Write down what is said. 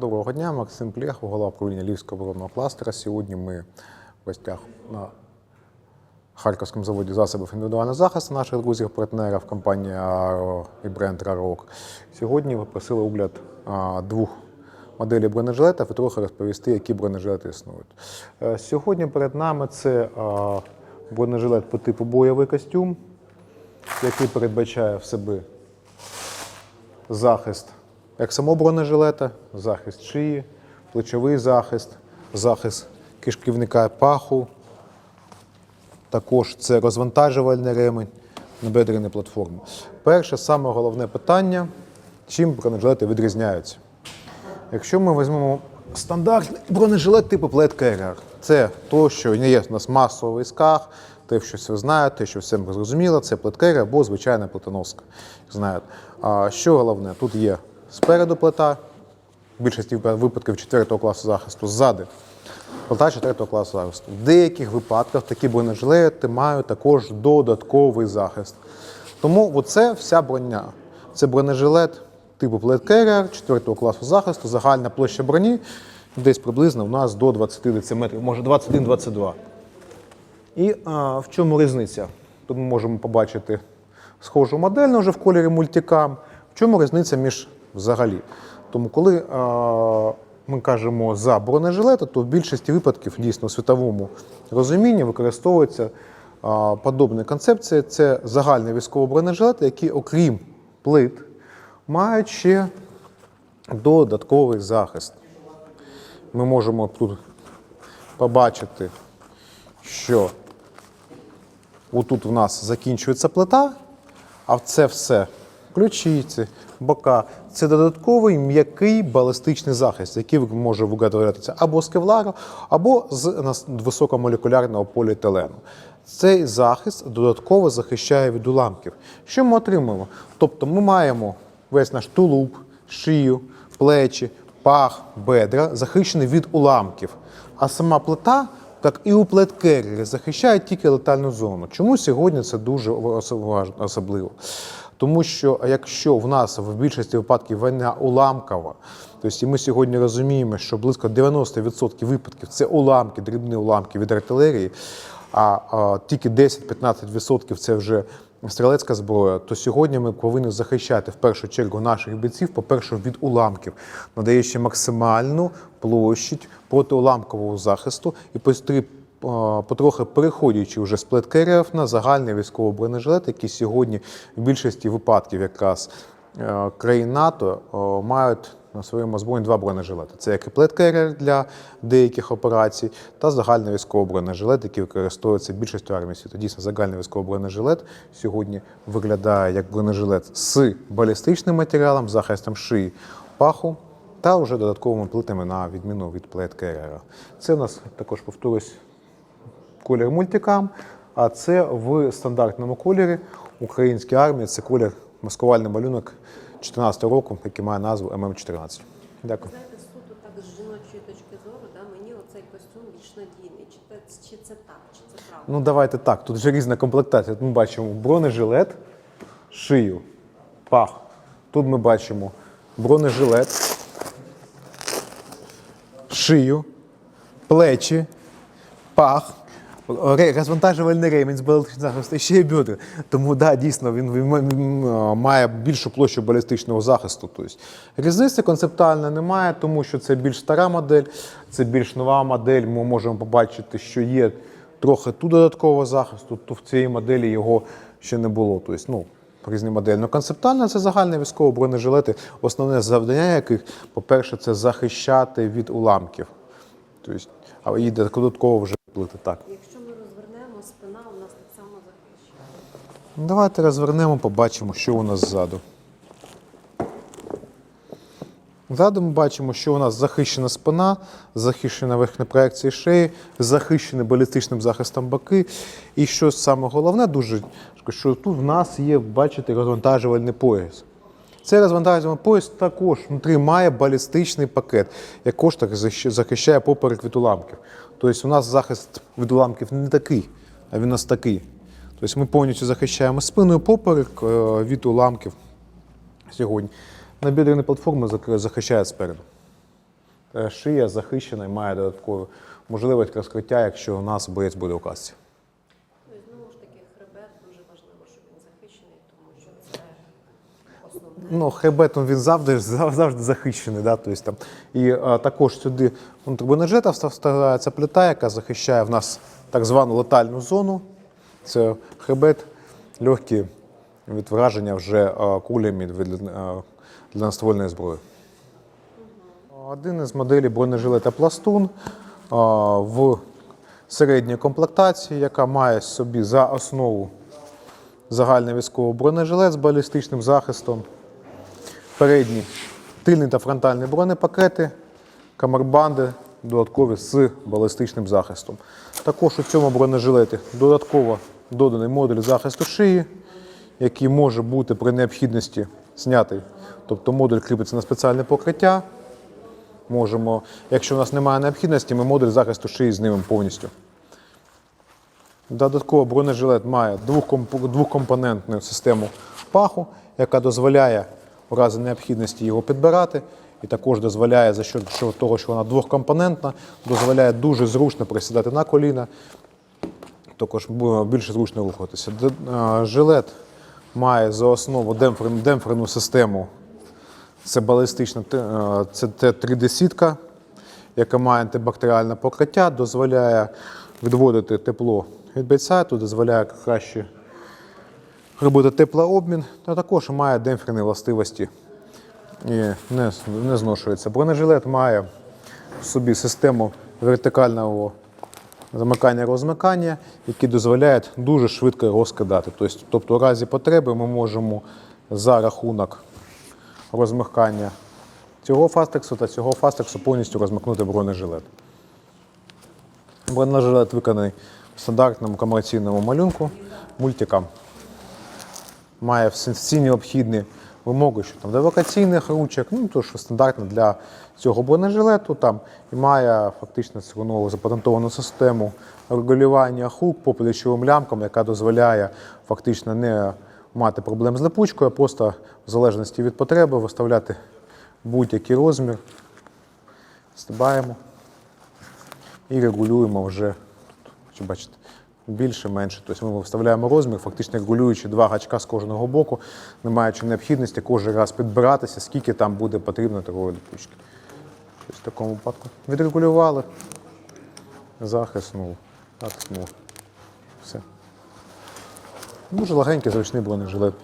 Доброго дня, Максим Плєх, голова управління Львівського оборонного кластера. Сьогодні ми в гостях на Харківському заводі засобів індивідуального захисту наших друзів, партнерів компанії Аро і бренд Рарок. Сьогодні ви просили огляд двох моделей бронежилетів і трохи розповісти, які бронежилети існують. Е, Сьогодні перед нами це бронежилет по типу бойовий костюм, який передбачає в себе захист як самого бронежилета, захист шиї, плечовий захист, захист кишківника паху. Також це розвантажувальний ремень, набедрені платформи. Перше, саме головне питання, чим бронежилети відрізняються. Якщо ми візьмемо стандартний бронежилет типу Plate Carrier, це то, що не є у нас масово в військах, те, що все знають, те, що всім зрозуміло, це Carrier або звичайна плитоноска. Знають. А що головне, тут є спереду плита, в більшості випадків 4 класу захисту, ззади плита 4 класу захисту. В деяких випадках такі бронежилети мають також додатковий захист. Тому оце вся броня. Це бронежилет типу Plate 4 класу захисту, загальна площа броні десь приблизно у нас до 20 дециметрів, може 21-22. І а, в чому різниця? Тут ми можемо побачити схожу модель ну, вже в кольорі мультикам. В чому різниця між взагалі? Тому коли ми кажемо за бронежилети, то в більшості випадків дійсно у світовому розумінні використовується подобна концепція. Це загальний військовий бронежилет, який, окрім плит, мають ще додатковий захист. Ми можемо тут побачити, що отут у нас закінчується плита, а це все ключиці, бока. Це додатковий м'який балістичний захист, який може виготовлятися або з кевлару, або з високомолекулярного поліетилену. Цей захист додатково захищає від уламків. Що ми отримуємо? Тобто ми маємо весь наш тулуб, шию, плечі, пах, бедра захищені від уламків. А сама плита, як і у плеткерері, захищає тільки летальну зону. Чому сьогодні це дуже особливо? Тому що якщо в нас в більшості випадків війна уламкова, тобто ми сьогодні розуміємо, що близько 90% випадків це уламки, дрібні уламки від артилерії, а, а тільки 10-15% це вже стрілецька зброя, то сьогодні ми повинні захищати в першу чергу наших бійців, по-перше, від уламків, надаючи максимальну площадь протиуламкового захисту і потрохи переходячи вже з плеткерів на загальний військовий бронежилет, який сьогодні в більшості випадків якраз е, країн НАТО е, мають на своєму озброєнні два бронежилети. Це як і плеткерер для деяких операцій, та загальний військовий бронежилет, який використовується більшістю армії світу. Дійсно, загальний військовий бронежилет сьогодні виглядає як бронежилет з балістичним матеріалом, захистом шиї, паху та вже додатковими плитами на відміну від плеткерера. Це у нас також повторюсь колір мультикам, а це в стандартному кольорі українській армії. Це колір маскувальний малюнок 2014 року, який має назву ММ14. Дякую. Знаєте, суто так з жіночої точки зору, да, мені оцей костюм більш надійний. Чи, це- чи це так, чи це правда? Ну давайте так. Тут вже різна комплектація. Тут ми бачимо бронежилет, шию, пах. Тут ми бачимо бронежилет, шию, плечі, пах. Розвантажувальний ремінь з балістичним захисту, і ще й бедра. Тому да, дійсно він, він м- м- має більшу площу балістичного захисту. Тобто, різниці концептуально немає, тому що це більш стара модель, це більш нова модель. Ми можемо побачити, що є трохи тут додаткового захисту, то в цій моделі його ще не було. Тобто, ну, різні моделі. Ну, концептуально це загальні військові бронежилети, основне завдання яких, по-перше, це захищати від уламків. Тобто, а і додатково вже плити так. Якщо ми розвернемо, спина у нас так само захищена. Ну, Давайте розвернемо, побачимо, що у нас ззаду. Ззаду ми бачимо, що у нас захищена спина, захищена верхня проекція шиї, захищені балістичним захистом боки. І що саме головне, дуже що тут в нас є, бачите, розвантажувальний пояс. Цей розвантажувальний пояс також внутрі має балістичний пакет, якож так захищає поперек від уламків. Тобто у нас захист від уламків не такий, а він у нас такий. Тобто ми повністю захищаємо спину і поперек е, від уламків сьогодні. Набідрені платформи захищають спереду. е, шия захищена і має додаткову можливість розкриття, якщо у нас боєць буде у касці. Ну і знову ж таки, хребет дуже важливо, щоб він захищений, тому що це основне. Ну, хребет він завжди, завжди захищений. Да? Тобто, там. І а, також сюди контрбронежилета вставляється плита, яка захищає в нас так звану летальну зону. Це хребет, легкі від враження вже кулями від а, длинноствольної зброї. Один із моделей бронежилета Пластун в середній комплектації, яка має собі за основу загальний військовий бронежилет з балістичним захистом, передні тильні та фронтальні бронепакети, камербанди додаткові з балістичним захистом. Також у цьому бронежилеті додатково доданий модуль захисту шиї, який може бути при необхідності знятий. Тобто модуль кріпиться на спеціальне покриття. Можемо, якщо у нас немає необхідності, ми модуль захисту шиї знімемо повністю. Додатково бронежилет має двохкомпонентну систему паху, яка дозволяє у разі необхідності його підбирати. І також дозволяє за що- того, що вона двохкомпонентна, дозволяє дуже зручно присідати на коліна, також бу- більш зручно рухатися. Д- Жилет має за основу демпфер- демпферну систему. Це балістична е, це Т3D-сітка, яка має антибактеріальне покриття, дозволяє відводити тепло від бейсайту, дозволяє краще робити теплообмін, та також має демпферні властивості і не, не зношується. Бронежилет має в собі систему вертикального замикання розмикання, які дозволяють дуже швидко його скидати. Тобто, тобто, у разі потреби ми можемо за рахунок розмикання цього фастексу та цього фастексу повністю розмикнути бронежилет. Бронежилет виконаний в стандартному комерційному малюнку мультикам. Має всі необхідні вимоги, що там до евакуаційних ручок, ну то що стандартно для цього бронежилету там і має фактично цю нову запатентовану систему регулювання хук по плечовим лямкам, яка дозволяє фактично не мати проблем з липучкою, а просто в залежності від потреби виставляти будь-який розмір, стибаємо і регулюємо вже, чи бачите, більше, менше. Тобто ми вставляємо розмір, фактично регулюючи два гачка з кожного боку, не маючи необхідності кожен раз підбиратися, скільки там буде потрібно такої липучки. Тобто в такому випадку відрегулювали, захиснув, наткнув. Все. Дуже легенький, зручний бронежилет.